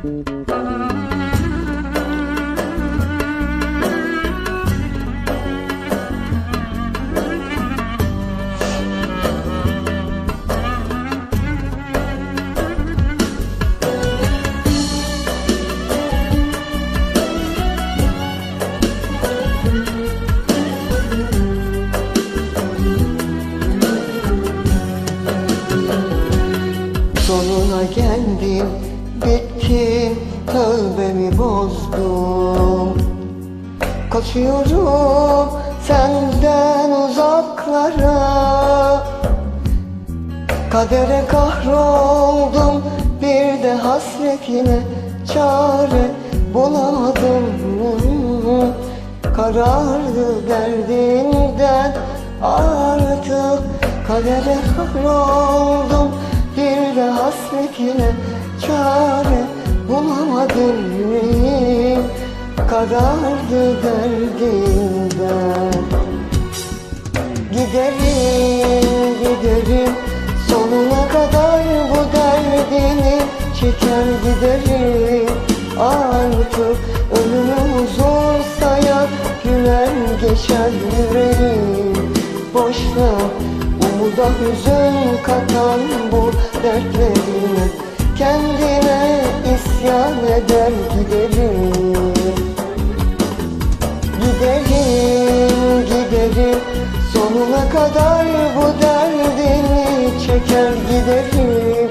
Sonuna geldim, bittim, tövbemi bozdum. Kaçıyorum senden uzaklara. Kadere kahroldum, bir de hasretine çare bulamadım. Karardı derdinden artık Kadere kahroldum, bir de hasretine çare bulamadım yüreğim Karardı derdinden Giderim, giderim. Sonuna kadar bu derdini Çeker giderim. Artık ölümü huzur sayar Gülen geçer yüreğim. Boşta umuda hüzün katan bu dertlerine Kendine isyan eder giderim Giderim, giderim Sonuna kadar bu derdini çeker giderim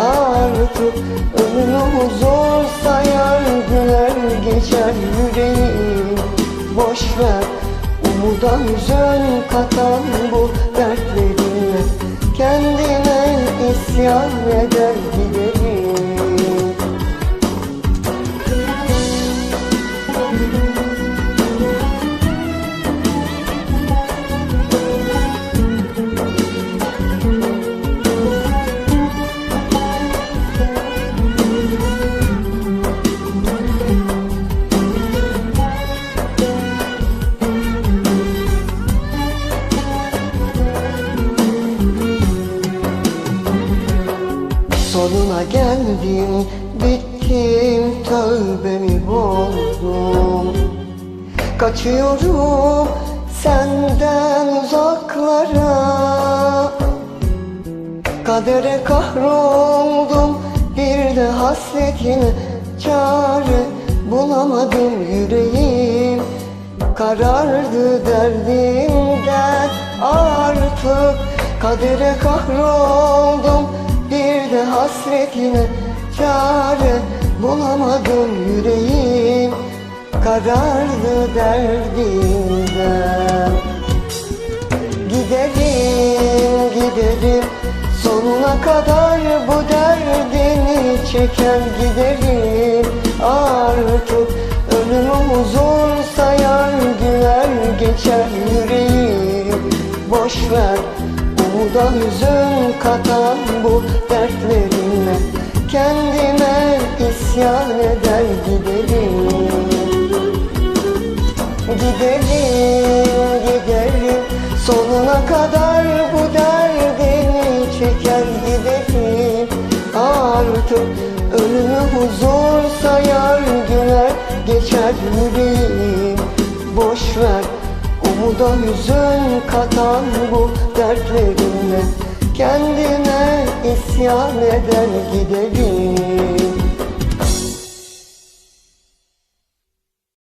Artık ömrümü huzur sayar güler geçer yüreğim. Boş ver umuda hüzün katan bu dertlerine Kendine isyan eder Sonuna geldim, bittim, tövbemi bozdum Kaçıyorum senden uzaklara. Kadere kahroldum, bir de hasretine çare bulamadım yüreğim. Karardı derdimden artık Kadere kahroldum, bir de hasretine çare bulamadım yüreğim. Karardı derdimden Giderim, giderim. Sonuna kadar bu derdini çeker giderim. Artık ölümü huzur sayar güler geçer yüreğim. Boş ver umuda hüzün katan bu dertlerine Kendime isyan eder giderim Gidelim, gidelim. Sonuna kadar bu derdini çeker gidelim. Artık ölümü huzur sayar güler geçer yüreğim Boş ver umuda hüzün katan bu dertlerine Kendine isyan eder gidelim